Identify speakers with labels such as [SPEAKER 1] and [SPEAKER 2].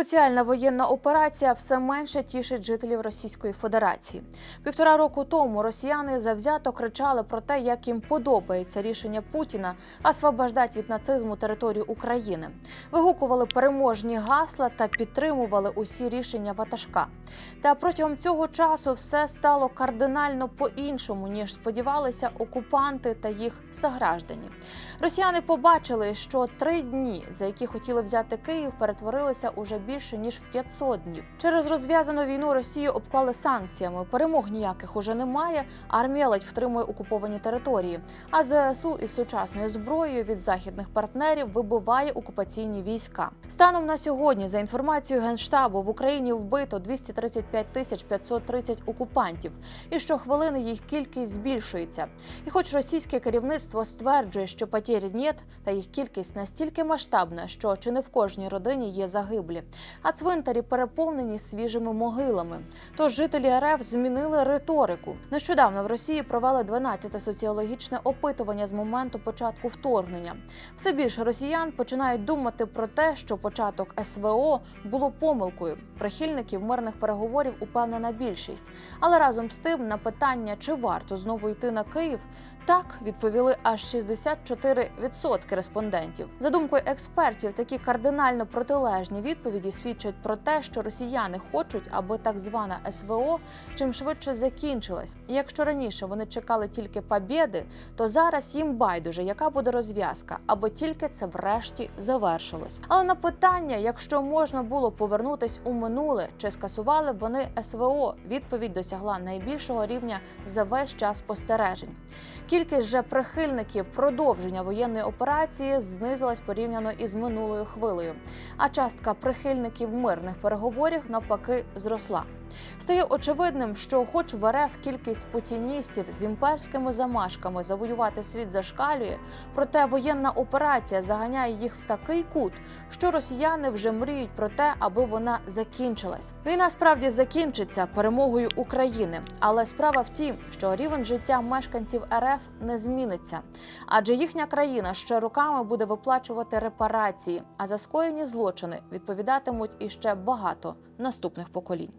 [SPEAKER 1] Спеціальна воєнна операція все менше тішить жителів Російської Федерації. Півтора року тому росіяни завзято кричали про те, як їм подобається рішення Путіна освобождати від нацизму територію України. Вигукували переможні гасла та підтримували усі рішення ватажка. Та протягом цього часу все стало кардинально по-іншому, ніж сподівалися окупанти та їх сограждані. Росіяни побачили, що три дні, за які хотіли взяти Київ, перетворилися уже більше ніж в 500 днів. Через розв'язану війну Росію обклали санкціями. Перемог ніяких уже немає. Армія ледь втримує окуповані території. А ЗСУ із сучасною зброєю від західних партнерів вибиває окупаційні війська. Станом на сьогодні, за інформацією генштабу, в Україні вбито 235 тисяч 530 окупантів, і щохвилини їх кількість збільшується. І хоч російське керівництво стверджує, що потері нет, та їх кількість настільки масштабна, що чи не в кожній родині є загиблі, а цвинтарі переповнені свіжими могилами. Тож жителі РФ змінили риторику. Нещодавно в Росії провели 12-те соціологічне опитування з моменту початку вторгнення. Все більше росіян починають думати про те, що початок СВО було помилкою. Прихильників мирних переговорів упевнена більшість. Але разом з тим на питання, чи варто знову йти на Київ, так відповіли аж 64% респондентів. За думкою експертів, такі кардинально протилежні відповіді свідчать про те, що росіяни хочуть, аби так звана СВО чим швидше закінчилась. І якщо раніше вони чекали тільки побєди, то зараз їм байдуже, яка буде розв'язка, аби тільки це врешті завершилось. Але на питання, якщо можна було повернутись у минуле, чи скасували б вони СВО, відповідь досягла найбільшого рівня за весь час спостережень. Кількість же прихильників продовження воєнної операції знизилась порівняно із минулою хвилею, а частка прихильників мирних переговорів навпаки зросла. Стає очевидним, що, хоч в РФ кількість путіністів з імперськими замашками завоювати світ зашкалює, проте воєнна операція заганяє їх в такий кут, що росіяни вже мріють про те, аби вона закінчилась. Війна справді закінчиться перемогою України, але справа в тім, що рівень життя мешканців РФ не зміниться, адже їхня країна ще роками буде виплачувати репарації, а за скоєні злочини відповідатимуть іще багато наступних поколінь.